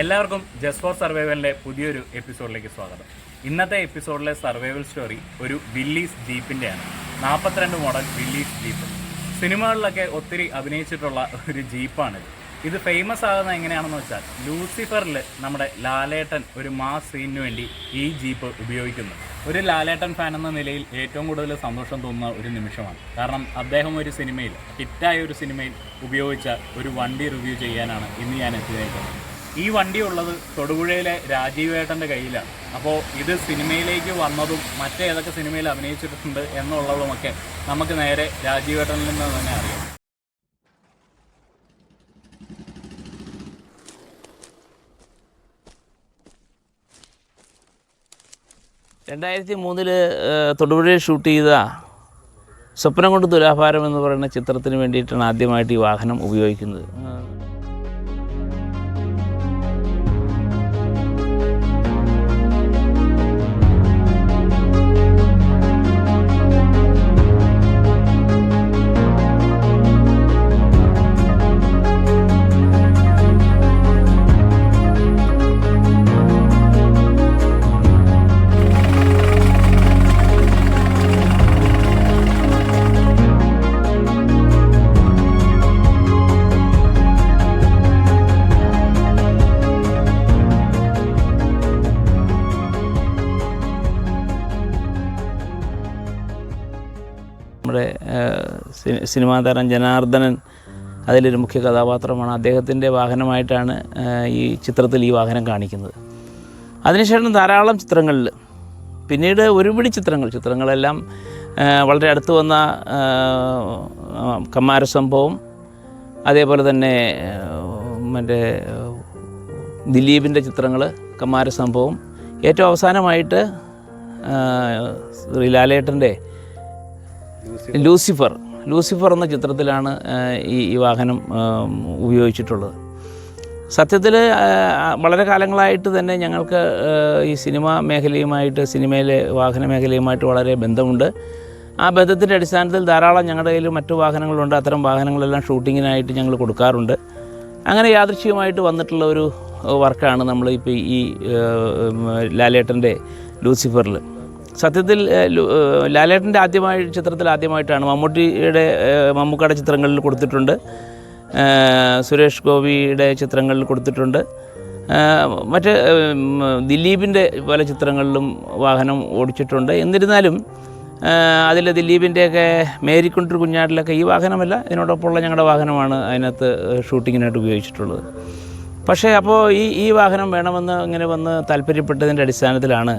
എല്ലാവർക്കും just for സർവൈവലിന്റെ പുതിയൊരു എപ്പിസോഡിലേക്ക് സ്വാഗതം. ഇന്നത്തെ എപ്പിസോഡിലെ സർവൈവൽ സ്റ്റോറി ഒരു വില്ലീസ് ജീപ്പിന്റെയാണ് നാൽപ്പത്തിരണ്ട് മോഡൽ വില്ലീസ് ജീപ്പ് സിനിമകളിലൊക്കെ ഒത്തിരി അഭിനയിച്ചിട്ടുള്ള ഒരു ജീപ്പാണിത് ഇത് ഫേമസ് ആകുന്നത് എങ്ങനെയാണെന്ന് വെച്ചാൽ ലൂസിഫറിൽ നമ്മുടെ ലാലേട്ടൻ ഒരു മാസ് സീനിന് വേണ്ടി ഈ ജീപ്പ് ഉപയോഗിക്കുന്നു. ഒരു ലാലേട്ടൻ ഫാൻ എന്ന നിലയിൽ ഏറ്റവും കൂടുതൽ സന്തോഷം തോന്നുന്ന ഒരു നിമിഷമാണ്. കാരണം അദ്ദേഹം ഒരു സിനിമയിൽ ഹിറ്റായ ഒരു സിനിമയിൽ ഉപയോഗിച്ച ഒരു വണ്ടി റിവ്യൂ ചെയ്യാനാണ് ഇന്ന് ഞാൻ എത്തിയിരിക്കുന്നത്. ഈ വണ്ടി ഉള്ളത് തൊടുപുഴയിലെ രാജീവേട്ടന്റെ കയ്യിലാണ്. അപ്പോൾ ഇത് സിനിമയിലേക്ക് വന്നതും മറ്റേതൊക്കെ സിനിമയിൽ അഭിനയിച്ചിട്ടുണ്ട് എന്നുള്ളതുമൊക്കെ നമുക്ക് നേരെ രാജീവേട്ടനിൽ നിന്ന് തന്നെ അറിയാം. രണ്ടായിരത്തി മൂന്നിൽ തൊടുപുഴയിൽ ഷൂട്ട് ചെയ്ത സ്വപ്നം കൊണ്ട് തുലാഭാരം എന്ന് പറയുന്ന ചിത്രത്തിന് വേണ്ടിയിട്ടാണ് ആദ്യമായിട്ട് ഈ വാഹനം ഉപയോഗിക്കുന്നത്. നമ്മുടെ സിനിമാ താരം ജനാർദ്ദനൻ അതിലൊരു മുഖ്യ കഥാപാത്രമാണ്. അദ്ദേഹത്തിന്റെ വാഹനമായിട്ടാണ് ഈ ചിത്രത്തിൽ ഈ വാഹനം കാണിക്കുന്നത്. അതിനുശേഷം ധാരാളം ചിത്രങ്ങളിൽ പിന്നീട് ഒരുപിടി ചിത്രങ്ങൾ ചിത്രങ്ങളെല്ലാം വളരെ അടുത്ത് വന്ന കമ്മാര സംഭവം അതേപോലെ തന്നെ മറ്റേ ദിലീപിന്റെ ചിത്രങ്ങൾ കമ്മാര സംഭവം. ഏറ്റവും അവസാനമായിട്ട് ശ്രീലാലേട്ടന്റെ ശ്രീ ലാലേട്ടന്റെ ലൂസിഫർ. ലൂസിഫർ. എന്ന ചിത്രത്തിലാണ് ഈ ഈ വാഹനം ഉപയോഗിച്ചിട്ടുള്ളത്. സത്യത്തിൽ വളരെ കാലങ്ങളായിട്ട് തന്നെ ഞങ്ങൾക്ക് ഈ സിനിമ മേഖലയുമായിട്ട് സിനിമയിലെ വാഹന മേഖലയുമായിട്ട് വളരെ ബന്ധമുണ്ട്. ആ ബന്ധത്തിന്റെ അടിസ്ഥാനത്തിൽ ധാരാളം ഞങ്ങളുടെ കയ്യിൽ മറ്റു വാഹനങ്ങളുണ്ട്. അത്തരം വാഹനങ്ങളെല്ലാം ഷൂട്ടിങ്ങിനായിട്ട് ഞങ്ങൾ കൊടുക്കാറുണ്ട്. അങ്ങനെ യാദൃശ്യമായിട്ട് വന്നിട്ടുള്ള ഒരു വർക്കാണ് നമ്മൾ ഇപ്പോൾ ഈ ലാലേട്ടന്റെ ലൂസിഫറിൽ. സത്യത്തിൽ ലാലേട്ടന്റെ ആദ്യമായി ചിത്രത്തിൽ ആദ്യമായിട്ടാണ് മമ്മൂട്ടിയുടെ മമ്മൂക്കയുടെ ചിത്രങ്ങളിൽ കൊടുത്തിട്ടുണ്ട്. സുരേഷ് ഗോപിയുടെ ചിത്രങ്ങളിൽ കൊടുത്തിട്ടുണ്ട്. മറ്റ് ദിലീപിന്റെ പല ചിത്രങ്ങളിലും വാഹനം ഓടിച്ചിട്ടുണ്ട്. എന്നിരുന്നാലും അതിൽ ദിലീപിന്റെയൊക്കെ മേരിക്കുണ്ടർ കുഞ്ഞാട്ടിലൊക്കെ ഈ വാഹനമല്ല ഇതിനോടൊപ്പമുള്ള ഞങ്ങളുടെ വാഹനമാണ് അതിനകത്ത് ഷൂട്ടിങ്ങിനായിട്ട് ഉപയോഗിച്ചിട്ടുള്ളത്. പക്ഷേ അപ്പോൾ ഈ ഈ വാഹനം വേണമെന്ന് ഇങ്ങനെ വന്ന് താല്പര്യപ്പെട്ടതിന്റെ അടിസ്ഥാനത്തിലാണ്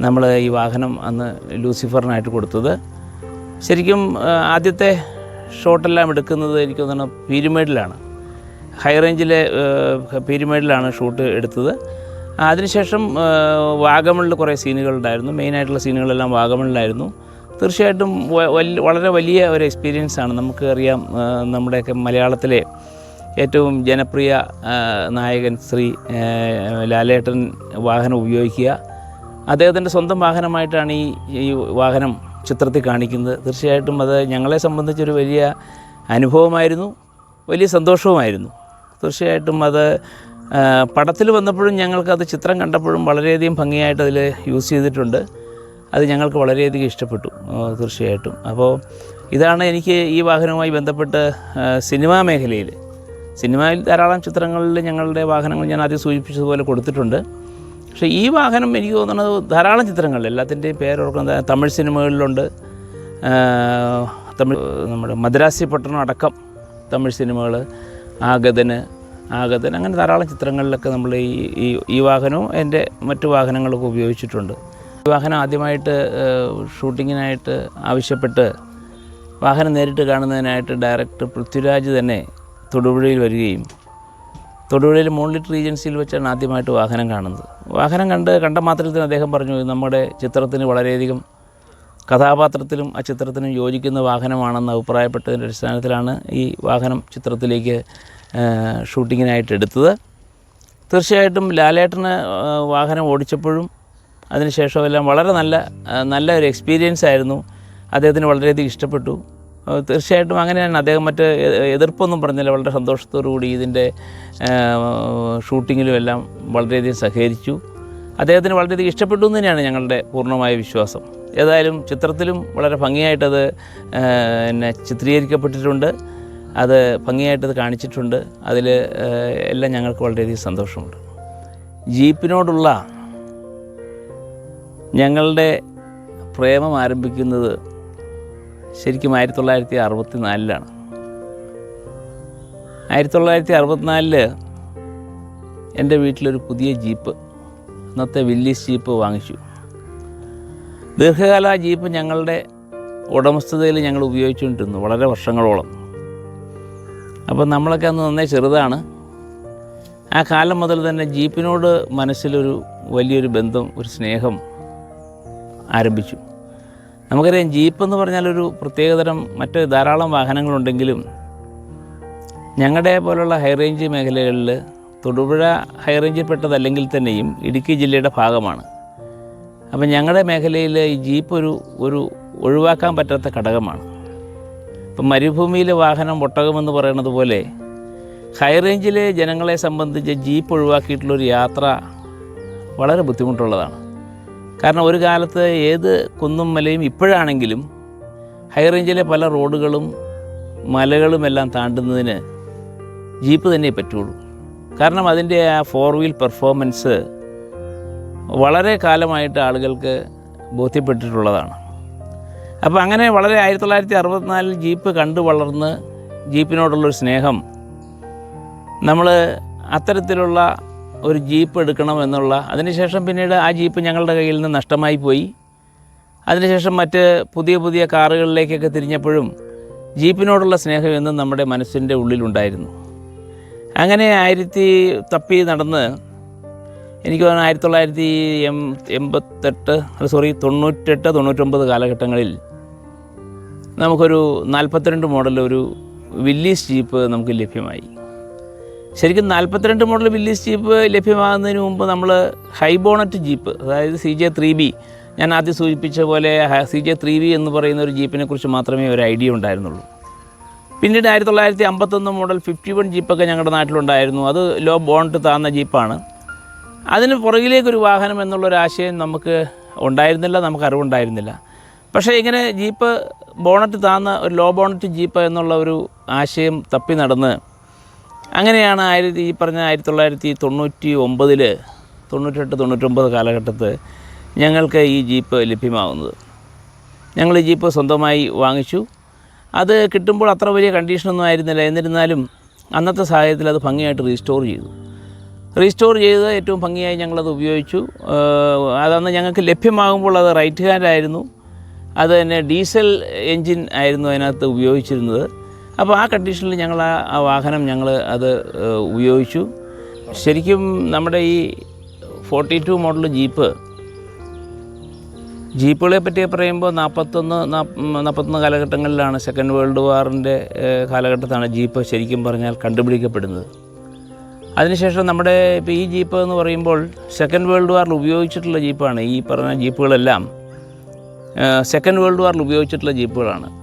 നമ്മൾ ഈ വാഹനം അന്ന് ലൂസിഫറിനായിട്ട് കൊടുത്തത്. ശരിക്കും ആദ്യത്തെ ഷോട്ടെല്ലാം എടുക്കുന്നത് എനിക്ക് തോന്നുന്നു പീരുമേഡിലാണ് ഹൈ റേഞ്ചിലെ പീരുമേഡിലാണ് ഷൂട്ട് എടുത്തത്. അതിനുശേഷം വാഗമണിൽ കുറേ സീനുകളുണ്ടായിരുന്നു മെയിനായിട്ടുള്ള സീനുകളെല്ലാം വാഗമണിലായിരുന്നു. തീർച്ചയായിട്ടും വളരെ വലിയ ഒരു എക്സ്പീരിയൻസ് ആണ്. നമുക്ക് അറിയാം നമ്മുടെയൊക്കെ മലയാളത്തിലെ ഏറ്റവും ജനപ്രിയ നായകൻ ശ്രീ ലാലേട്ടൻ വാഹനം ഉപയോഗിക്കുക. അദ്ദേഹത്തിന്റെ സ്വന്തം വാഹനമായിട്ടാണ് ഈ ഈ വാഹനം ചിത്രത്തിൽ കാണിക്കുന്നത്. തീർച്ചയായിട്ടും അത് ഞങ്ങളെ സംബന്ധിച്ചൊരു വലിയ അനുഭവമായിരുന്നു വലിയ സന്തോഷവുമായിരുന്നു. തീർച്ചയായിട്ടും അത് പടത്തിൽ വന്നപ്പോഴും ഞങ്ങൾക്കത് ചിത്രം കണ്ടപ്പോഴും വളരെയധികം ഭംഗിയായിട്ട് അതിൽ യൂസ് ചെയ്തിട്ടുണ്ട്. അത് ഞങ്ങൾക്ക് വളരെയധികം ഇഷ്ടപ്പെട്ടു തീർച്ചയായിട്ടും. അപ്പോൾ ഇതാണ് എനിക്ക് ഈ വാഹനവുമായി ബന്ധപ്പെട്ട് സിനിമാ മേഖലയിൽ സിനിമയിൽ ധാരാളം ചിത്രങ്ങളിൽ ഞങ്ങളുടെ വാഹനങ്ങൾ ഞാൻ ആദ്യം സൂചിപ്പിച്ചതുപോലെ കൊടുത്തിട്ടുണ്ട്. പക്ഷേ ഈ വാഹനം എനിക്ക് തോന്നുന്നത് ധാരാളം ചിത്രങ്ങളിൽ എല്ലാത്തിന്റെയും പേരോർക്കുന്ന തമിഴ് സിനിമകളിലുണ്ട്. തമിഴ് നമ്മുടെ മദ്രാസി പട്ടണം അടക്കം തമിഴ് സിനിമകൾ ആഗതന് ആഗതൻ അങ്ങനെ ധാരാളം ചിത്രങ്ങളിലൊക്കെ നമ്മൾ ഈ ഈ ഈ വാഹനവും എന്റെ മറ്റു വാഹനങ്ങളൊക്കെ ഉപയോഗിച്ചിട്ടുണ്ട്. ഈ വാഹനം ആദ്യമായിട്ട് ഷൂട്ടിങ്ങിനായിട്ട് ആവശ്യപ്പെട്ട് വാഹനം നേരിട്ട് കാണുന്നതിനായിട്ട് ഡയറക്ടർ പൃഥ്വിരാജ് തന്നെ തൊടുപുഴയിൽ വരികയും തൊടുപുഴയിൽ മോൺലിറ്റ് റീജൻസിയിൽ വെച്ചാണ് ആദ്യമായിട്ട് വാഹനം കാണുന്നത്. വാഹനം കണ്ട് കണ്ട മാത്രത്തിൽ അദ്ദേഹം പറഞ്ഞു നമ്മുടെ ചിത്രത്തിന് വളരെയധികം കഥാപാത്രത്തിലും ആ ചിത്രത്തിനും യോജിക്കുന്ന വാഹനമാണെന്ന് അഭിപ്രായപ്പെട്ടതിന്റെ അടിസ്ഥാനത്തിലാണ് ഈ വാഹനം ചിത്രത്തിലേക്ക് ഷൂട്ടിങ്ങിനായിട്ട് എടുത്തത്. തീർച്ചയായിട്ടും ലാലേട്ടന് വാഹനം ഓടിച്ചപ്പോഴും അതിനുശേഷമെല്ലാം വളരെ നല്ല നല്ല ഒരു എക്സ്പീരിയൻസ് ആയിരുന്നു അദ്ദേഹത്തിന് വളരെയധികം ഇഷ്ടപ്പെട്ടു. തീർച്ചയായിട്ടും അങ്ങനെയാണ് അദ്ദേഹം മറ്റ് എതിർപ്പൊന്നും പറഞ്ഞില്ല. വളരെ സന്തോഷത്തോടു കൂടി ഇതിന്റെ ഷൂട്ടിങ്ങിലും എല്ലാം വളരെയധികം സഹകരിച്ചു. അദ്ദേഹത്തിന് വളരെയധികം ഇഷ്ടപ്പെട്ടു എന്ന് തന്നെയാണ് ഞങ്ങളുടെ പൂർണമായ വിശ്വാസം. ഏതായാലും ചിത്രത്തിലും വളരെ ഭംഗിയായിട്ടത് പിന്നെ ചിത്രീകരിക്കപ്പെട്ടിട്ടുണ്ട്. അത് ഭംഗിയായിട്ടത് കാണിച്ചിട്ടുണ്ട്. അതിൽ എല്ലാം ഞങ്ങൾക്ക് വളരെയധികം സന്തോഷമുണ്ട്. ജീപ്പിനോടുള്ള ഞങ്ങളുടെ പ്രേമം ആരംഭിക്കുന്നത് ശരിക്കും ആയിരത്തി തൊള്ളായിരത്തി അറുപത്തി നാലിലാണ് ആയിരത്തി തൊള്ളായിരത്തി അറുപത്തിനാലിൽ എന്റെ വീട്ടിലൊരു പുതിയ ജീപ്പ് അന്നത്തെ വില്ലീസ് ജീപ്പ് വാങ്ങിച്ചു. ദീർഘകാല ജീപ്പ് ഞങ്ങളുടെ ഉടമസ്ഥതയിൽ ഞങ്ങൾ ഉപയോഗിച്ചുകൊണ്ടിരുന്നു വളരെ വർഷങ്ങളോളം. അപ്പോൾ നമ്മളൊക്കെ അന്ന് നന്നേ ചെറുതാണ്. ആ കാലം മുതൽ തന്നെ ജീപ്പിനോട് മനസ്സിലൊരു വലിയൊരു ബന്ധം ഒരു സ്നേഹം ആരംഭിച്ചു. നമുക്കറിയാം ജീപ്പ് എന്ന് പറഞ്ഞാൽ ഒരു പ്രത്യേകതരം മറ്റ് ധാരാളം വാഹനങ്ങളുണ്ടെങ്കിലും ഞങ്ങളുടെ പോലുള്ള ഹൈറേഞ്ച് മേഖലകളിൽ തൊടുപുഴ ഹൈറേഞ്ചിൽപ്പെട്ടതല്ലെങ്കിൽ തന്നെയും ഇടുക്കി ജില്ലയുടെ ഭാഗമാണ്. അപ്പം ഞങ്ങളുടെ മേഖലയിൽ ഈ ജീപ്പ് ഒരു ഒരു ഒഴിവാക്കാൻ പറ്റാത്ത ഘടകമാണ്. ഇപ്പം മരുഭൂമിയിലെ വാഹനം ഒട്ടകമെന്ന് പറയുന്നത് പോലെ ഹൈറേഞ്ചിലെ ജനങ്ങളെ സംബന്ധിച്ച് ജീപ്പ് ഒഴിവാക്കിയിട്ടുള്ളൊരു യാത്ര വളരെ ബുദ്ധിമുട്ടുള്ളതാണ്. കാരണം ഒരു കാലത്ത് ഏത് കുന്നും മലയും ഇപ്പോഴാണെങ്കിലും ഹൈ റേഞ്ചിലെ പല റോഡുകളും മലകളും എല്ലാം താണ്ടുന്നതിന് ജീപ്പ് തന്നെ പറ്റുള്ളൂ. കാരണം അതിന്റെ ആ ഫോർ വീൽ പെർഫോമൻസ് വളരെ കാലമായിട്ട് ആളുകൾക്ക് ബോധ്യപ്പെട്ടിട്ടുള്ളതാണ്. അപ്പോൾ അങ്ങനെ വളരെ ആയിരത്തി തൊള്ളായിരത്തി അറുപത്തിനാലിൽ ജീപ്പ് കണ്ടു വളർന്ന് ജീപ്പിനോടുള്ളൊരു സ്നേഹം നമ്മൾ അത്തരത്തിലുള്ള ഒരു ജീപ്പ് എടുക്കണം എന്നുള്ള അതിനുശേഷം പിന്നീട് ആ ജീപ്പ് ഞങ്ങളുടെ കയ്യിൽ നിന്ന് നഷ്ടമായി പോയി. അതിനുശേഷം മറ്റ് പുതിയ പുതിയ കാറുകളിലേക്കൊക്കെ തിരിഞ്ഞപ്പോഴും ജീപ്പിനോടുള്ള സ്നേഹം എന്നും നമ്മുടെ മനസ്സിന്റെ ഉള്ളിലുണ്ടായിരുന്നു. അങ്ങനെ ആയിരത്തി തപ്പി നടന്ന് എനിക്ക് തോന്നുന്നു ആയിരത്തി തൊള്ളായിരത്തി എം എൺപത്തെട്ട് സോറി തൊണ്ണൂറ്റെട്ട് തൊണ്ണൂറ്റൊമ്പത് കാലഘട്ടങ്ങളിൽ നമുക്കൊരു നാൽപ്പത്തിരണ്ട് മോഡൽ ഒരു വില്ലീസ് ജീപ്പ് നമുക്ക് ലഭ്യമായി. ശരിക്കും നാൽപ്പത്തിരണ്ട് മോഡൽ വില്ലീസ് ജീപ്പ് ലഭ്യമാകുന്നതിന് മുമ്പ് നമ്മൾ ഹൈബോണറ്റ് ജീപ്പ് അതായത് സി ജെ ത്രീ ബി ഞാൻ ആദ്യം സൂചിപ്പിച്ച പോലെ സി ജെ ത്രീ ബി എന്ന് പറയുന്ന ഒരു ജീപ്പിനെ കുറിച്ച് മാത്രമേ ഒരു ഐഡിയ ഉണ്ടായിരുന്നുള്ളൂ. പിന്നീട് ആയിരത്തി തൊള്ളായിരത്തി അമ്പത്തൊന്ന് മോഡൽ ഫിഫ്റ്റി വൺ ജീപ്പൊക്കെ ഞങ്ങളുടെ നാട്ടിലുണ്ടായിരുന്നു. അത് ലോ ബോണ്ട് താന്ന ജീപ്പാണ്. അതിന് പുറകിലേക്കൊരു വാഹനം എന്നുള്ളൊരു ആശയം നമുക്ക് ഉണ്ടായിരുന്നില്ല നമുക്ക് അറിവുണ്ടായിരുന്നില്ല. പക്ഷേ ഇങ്ങനെ ജീപ്പ് ബോണറ്റ് താന്ന ഒരു ലോ ബോണറ്റ് ജീപ്പ് എന്നുള്ള ഒരു ആശയം തപ്പി നടന്ന് അങ്ങനെയാണ് ആയിരത്തി ഈ പറഞ്ഞ ആയിരത്തി തൊള്ളായിരത്തി തൊണ്ണൂറ്റി ഒമ്പതിൽ തൊണ്ണൂറ്റെട്ട് തൊണ്ണൂറ്റൊമ്പത് കാലഘട്ടത്ത് ഞങ്ങൾക്ക് ഈ ജീപ്പ് ലഭ്യമാകുന്നത് ഞങ്ങൾ ഈ ജീപ്പ് സ്വന്തമായി വാങ്ങിച്ചു. അത് കിട്ടുമ്പോൾ അത്ര വലിയ കണ്ടീഷനൊന്നും ആയിരുന്നില്ല. എന്നിരുന്നാലും അന്നത്തെ സാഹചര്യത്തിൽ അത് ഭംഗിയായിട്ട് റീസ്റ്റോർ ചെയ്തു. റീസ്റ്റോർ ചെയ്ത് ഏറ്റവും ഭംഗിയായി ഞങ്ങളത് ഉപയോഗിച്ചു. അതന്ന് ഞങ്ങൾക്ക് ലഭ്യമാകുമ്പോൾ അത് റൈറ്റ് ഹാൻഡ് ആയിരുന്നു അത് തന്നെ ഡീസൽ എൻജിൻ ആയിരുന്നു അതിനകത്ത് ഉപയോഗിച്ചിരുന്നത്. അപ്പോൾ ആ കണ്ടീഷനിൽ ഞങ്ങൾ ആ വാഹനം ഞങ്ങൾ അത് ഉപയോഗിച്ചു. ശരിക്കും നമ്മുടെ ഈ ഫോർട്ടി ടു മോഡൽ ജീപ്പ് ജീപ്പുകളെ പറ്റി പറയുമ്പോൾ നാൽപ്പത്തൊന്ന് നാൽപ്പത്തൊന്ന് കാലഘട്ടങ്ങളിലാണ് സെക്കൻഡ് വേൾഡ് വാറിന്റെ കാലഘട്ടത്താണ് ജീപ്പ് ശരിക്കും പറഞ്ഞാൽ കണ്ടുപിടിക്കപ്പെടുന്നത്. അതിനുശേഷം നമ്മുടെ ഇപ്പോൾ ഈ ജീപ്പ് എന്ന് പറയുമ്പോൾ സെക്കൻഡ് വേൾഡ് വാറിൽ ഉപയോഗിച്ചിട്ടുള്ള ജീപ്പാണ്. ഈ പറഞ്ഞ ജീപ്പുകളെല്ലാം സെക്കൻഡ് വേൾഡ് വാറിൽ ഉപയോഗിച്ചിട്ടുള്ള ജീപ്പുകളാണ്.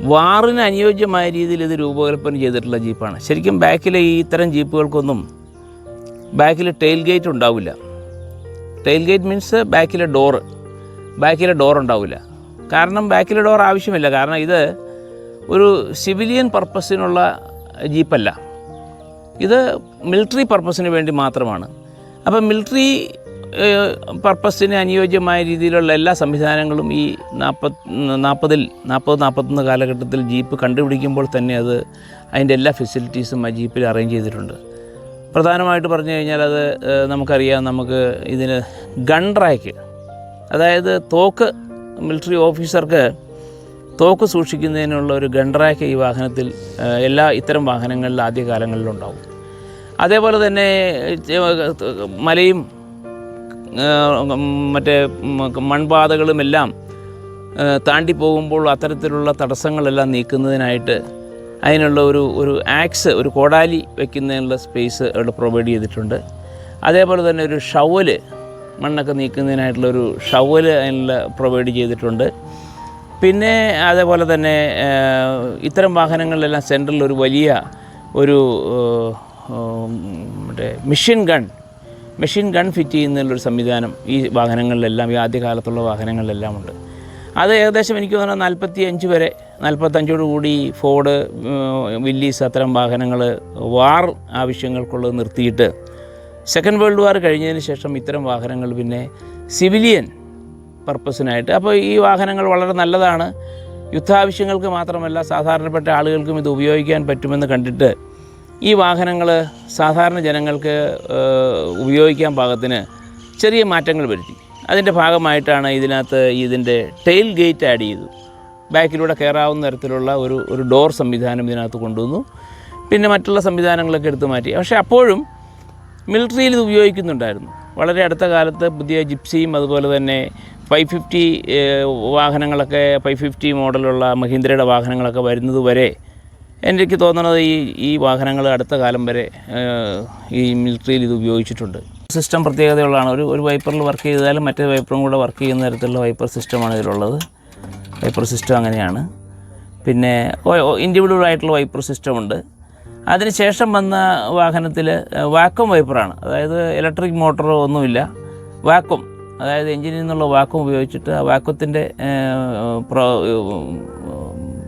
വാറിന് അനുയോജ്യമായ രീതിയിൽ ഇത് രൂപകൽപ്പന ചെയ്തിട്ടുള്ള ജീപ്പാണ്. ശരിക്കും ബാക്കിലെ ഈ ഇത്തരം ജീപ്പുകൾക്കൊന്നും ബാക്കിൽ ടെയിൽ ഗേറ്റ് ഉണ്ടാവില്ല. ടെയിൽ ഗേറ്റ് മീൻസ് ബാക്കിലെ ഡോറ് ബാക്കിലെ ഡോർ ഉണ്ടാവില്ല. കാരണം ബാക്കിലെ ഡോർ ആവശ്യമില്ല. കാരണം ഇത് ഒരു സിവിലിയൻ പർപ്പസിനുള്ള ജീപ്പല്ല. ഇത് മിലിറ്ററി പർപ്പസിന് വേണ്ടി മാത്രമാണ്. അപ്പം മിലിറ്ററി പർപ്പസിന് അനുയോജ്യമായ രീതിയിലുള്ള എല്ലാ സംവിധാനങ്ങളും ഈ നാൽപ്പത് നാൽപ്പതിൽ നാൽപ്പത് നാൽപ്പത്തൊന്ന് കാലഘട്ടത്തിൽ ജീപ്പ് കണ്ടുപിടിക്കുമ്പോൾ തന്നെ അത് അതിന്റെ എല്ലാ ഫെസിലിറ്റീസും ആ ജീപ്പിൽ അറേഞ്ച് ചെയ്തിട്ടുണ്ട്. പ്രധാനമായിട്ട് പറഞ്ഞു കഴിഞ്ഞാൽ അത് നമുക്കറിയാം നമുക്ക് ഇതിന് ഗൺ റാക്ക് അതായത് തോക്ക് മിലിറ്ററി ഓഫീസർക്ക് തോക്ക് സൂക്ഷിക്കുന്നതിനുള്ള ഒരു ഗൺറാക്ക് ഈ വാഹനത്തിൽ എല്ലാ ഇത്തരം വാഹനങ്ങളിൽ ആദ്യകാലങ്ങളിലുണ്ടാവും. അതേപോലെ തന്നെ മലയും മറ്റേ മൺപാതകളുമെല്ലാം താണ്ടി പോകുമ്പോൾ അത്തരത്തിലുള്ള തടസ്സങ്ങളെല്ലാം നീക്കുന്നതിനായിട്ട് അതിനുള്ള ഒരു ഒരു ആക്സ് ഒരു കോടാലി വയ്ക്കുന്നതിനുള്ള സ്പേസ് അവിടെ പ്രൊവൈഡ് ചെയ്തിട്ടുണ്ട്. അതേപോലെ തന്നെ ഒരു ഷവൽ മണ്ണൊക്കെ നീക്കുന്നതിനായിട്ടുള്ള ഒരു ഷവൽ അതിനുള്ള പ്രൊവൈഡ് ചെയ്തിട്ടുണ്ട്. പിന്നെ അതേപോലെ തന്നെ ഇത്തരം വാഹനങ്ങളിലെല്ലാം സെൻട്രലിൽ ഒരു വലിയ ഒരു മറ്റേ machine gun machine gun fit ചെയ്യുന്നതിലൊരു സംവിധാനം ഈ വാഹനങ്ങളിലെല്ലാം ഈ ആദ്യകാലത്തുള്ള വാഹനങ്ങളിലെല്ലാം ഉണ്ട്. അത് ഏകദേശം എനിക്ക് തോന്നുന്നത് നാൽപ്പത്തി അഞ്ച് വരെ നാൽപ്പത്തഞ്ചോട് കൂടി ഫോർഡ് വില്ലീസ് അത്തരം വാഹനങ്ങൾ വാർ ആവശ്യങ്ങൾക്കുള്ളത് നിർത്തിയിട്ട് സെക്കൻഡ് വേൾഡ് വാർ കഴിഞ്ഞതിന് ശേഷം ഇത്തരം വാഹനങ്ങൾ പിന്നെ സിവിലിയൻ പർപ്പസിനായിട്ട്. അപ്പോൾ ഈ വാഹനങ്ങൾ വളരെ നല്ലതാണ്. യുദ്ധാവശ്യങ്ങൾക്ക് മാത്രമല്ല സാധാരണപ്പെട്ട ആളുകൾക്കും ഇത് ഉപയോഗിക്കാൻ പറ്റുമെന്ന് കണ്ടിട്ട് ഈ വാഹനങ്ങൾ സാധാരണ ജനങ്ങൾക്ക് ഉപയോഗിക്കാൻ പാകത്തിന് ചെറിയ മാറ്റങ്ങൾ വരുത്തി. അതിന്റെ ഭാഗമായിട്ടാണ് ഇതിനകത്ത് ഇതിന്റെ ടെയിൽ ഗേറ്റ് ആഡ് ചെയ്തു. ബാക്കിലൂടെ കയറാവുന്ന തരത്തിലുള്ള ഒരു ഒരു ഡോർ സംവിധാനം ഇതിനകത്ത് കൊണ്ടുവന്നു. പിന്നെ മറ്റുള്ള സംവിധാനങ്ങളൊക്കെ എടുത്തു മാറ്റി. പക്ഷേ അപ്പോഴും മിലിറ്ററിയിൽ ഇത് ഉപയോഗിക്കുന്നുണ്ടായിരുന്നു. വളരെ അടുത്ത കാലത്ത് പുതിയ ജിപ്സിയും അതുപോലെ തന്നെ ഫൈവ് ഫിഫ്റ്റി വാഹനങ്ങളൊക്കെ ഫൈവ് ഫിഫ്റ്റി മോഡലുള്ള മഹീന്ദ്രയുടെ വാഹനങ്ങളൊക്കെ വരുന്നത് വരെ എനിക്ക് തോന്നുന്നത് ഈ ഈ വാഹനങ്ങൾ അടുത്ത കാലം വരെ ഈ മിലിറ്ററിയിൽ ഇത് ഉപയോഗിച്ചിട്ടുണ്ട്. സിസ്റ്റം പ്രത്യേകതയുള്ളതാണ്. ഒരു ഒരു വൈപ്പറിൽ വർക്ക് ചെയ്താലും മറ്റേ വൈപ്പറും കൂടെ വർക്ക് ചെയ്യുന്ന തരത്തിലുള്ള വൈപ്പർ സിസ്റ്റമാണ് ഇതിലുള്ളത്. വൈപ്പർ സിസ്റ്റം അങ്ങനെയാണ്. പിന്നെ ഇൻഡിവിജ്വൽ ആയിട്ടുള്ള വൈപ്പർ സിസ്റ്റമുണ്ട്. അതിനുശേഷം വന്ന വാഹനത്തിൽ വാക്വം വൈപ്പറാണ്. അതായത് ഇലക്ട്രിക് മോട്ടറോ ഒന്നുമില്ല. വാക്വം അതായത് എഞ്ചിനിൽ നിന്നുള്ള വാക്വം ഉപയോഗിച്ചിട്ട് ആ വാക്വത്തിന്റെ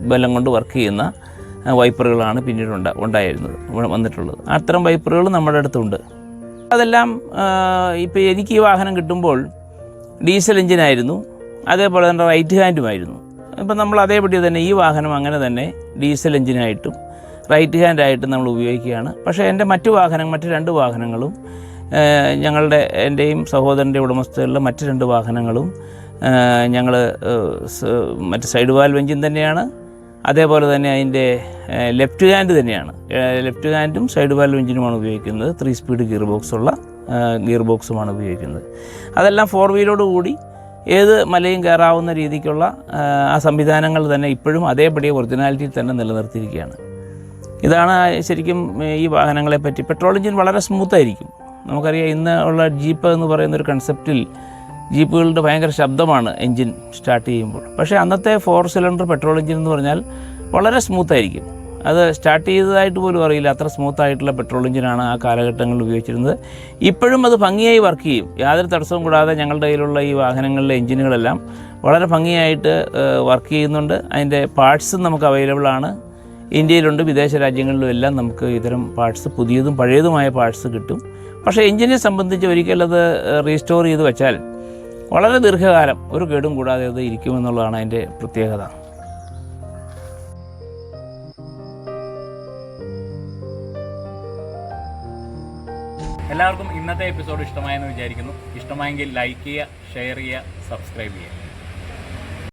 ബലം കൊണ്ട് വർക്ക് ചെയ്യുന്ന വൈപ്പറുകളാണ് പിന്നീട് ഉണ്ട ഉണ്ടായിരുന്നത് വന്നിട്ടുള്ളത്. അത്തരം വൈപ്പറുകൾ നമ്മുടെ അടുത്തുണ്ട്. അതെല്ലാം ഇപ്പോൾ എനിക്ക് ഈ വാഹനം കിട്ടുമ്പോൾ ഡീസൽ എഞ്ചിനായിരുന്നു അതേപോലെ തന്നെ റൈറ്റ് ഹാൻഡുമായിരുന്നു. ഇപ്പം നമ്മൾ അതേപടി തന്നെ ഈ വാഹനം അങ്ങനെ തന്നെ ഡീസൽ എഞ്ചിനായിട്ടും റൈറ്റ് ഹാൻഡായിട്ടും നമ്മൾ ഉപയോഗിക്കുകയാണ്. പക്ഷേ എന്റെ മറ്റു വാഹനം മറ്റ് രണ്ട് വാഹനങ്ങളും ഞങ്ങളുടെ എന്റെയും സഹോദരന്റെ ഉടമസ്ഥതയിലുള്ള മറ്റ് രണ്ട് വാഹനങ്ങളും ഞങ്ങൾ മറ്റ് സൈഡ് വാൽവ് എഞ്ചിൻ തന്നെയാണ്. അതേപോലെ തന്നെ അതിന്റെ ലെഫ്റ്റ് ഹാൻഡ് തന്നെയാണ്. ലെഫ്റ്റ് ഹാൻഡും സൈഡ് വാൽവ് എഞ്ചിനുമാണ് ഉപയോഗിക്കുന്നത്. ത്രീ സ്പീഡ് ഗിയർ ബോക്സുള്ള ഗിയർ ബോക്സുമാണ് ഉപയോഗിക്കുന്നത്. അതെല്ലാം ഫോർ വീലോട് കൂടി ഏത് മലയും കയറാവുന്ന രീതിക്കുള്ള ആ, സംവിധാനങ്ങൾ തന്നെ ഇപ്പോഴും അതേപടി ഒറിജിനാലിറ്റിയിൽ തന്നെ നിലനിർത്തിയിരിക്കുകയാണ്. ഇതാണ് ശരിക്കും ഈ വാഹനങ്ങളെ പറ്റി. പെട്രോൾ എഞ്ചിൻ വളരെ സ്മൂത്തായിരിക്കും. നമുക്കറിയാം ഇന്ന് ഉള്ള ജീപ്പ് എന്ന് പറയുന്ന ഒരു കൺസെപ്റ്റിൽ ജീപ്പുകളുടെ ഭയങ്കര ശബ്ദമാണ് എൻജിൻ സ്റ്റാർട്ട് ചെയ്യുമ്പോൾ. പക്ഷേ അന്നത്തെ ഫോർ സിലിണ്ടർ പെട്രോൾ എഞ്ചിൻ എന്ന് പറഞ്ഞാൽ വളരെ സ്മൂത്തായിരിക്കും അത് സ്റ്റാർട്ട് ചെയ്തതായിട്ട് പോലും അറിയില്ല. അത്ര സ്മൂത്ത് ആയിട്ടുള്ള പെട്രോൾ എഞ്ചിനാണ് ആ കാലഘട്ടങ്ങളിൽ ഉപയോഗിച്ചിരുന്നത്. ഇപ്പോഴും അത് ഭംഗിയായി വർക്ക് ചെയ്യും. യാതൊരു തടസ്സവും കൂടാതെ ഞങ്ങളുടെ കയ്യിലുള്ള ഈ വാഹനങ്ങളിലെ എഞ്ചിനുകളെല്ലാം വളരെ ഭംഗിയായിട്ട് വർക്ക് ചെയ്യുന്നുണ്ട്. അതിന്റെ പാർട്സും നമുക്ക് അവൈലബിൾ ആണ്. ഇന്ത്യയിലുണ്ട് വിദേശ രാജ്യങ്ങളിലും എല്ലാം നമുക്ക് ഇത്തരം പാർട്സ് പുതിയതും പഴയതുമായ പാർട്സ് കിട്ടും. പക്ഷേ എഞ്ചിനെ സംബന്ധിച്ച് ഒരിക്കലും അത് റീസ്റ്റോർ ചെയ്ത് വെച്ചാൽ വളരെ ദീർഘകാലം ഒരു കേടും കൂടാതെ അത് ഇരിക്കുമെന്നുള്ളതാണ് അതിന്റെ പ്രത്യേകത. എല്ലാവർക്കും ഇന്നത്തെ എപ്പിസോഡ് ഇഷ്ടമായെന്ന് വിചാരിക്കുന്നു. ഇഷ്ടമായെങ്കിൽ ലൈക്ക് ചെയ്യുക ഷെയർ ചെയ്യുക സബ്സ്ക്രൈബ് ചെയ്യുക.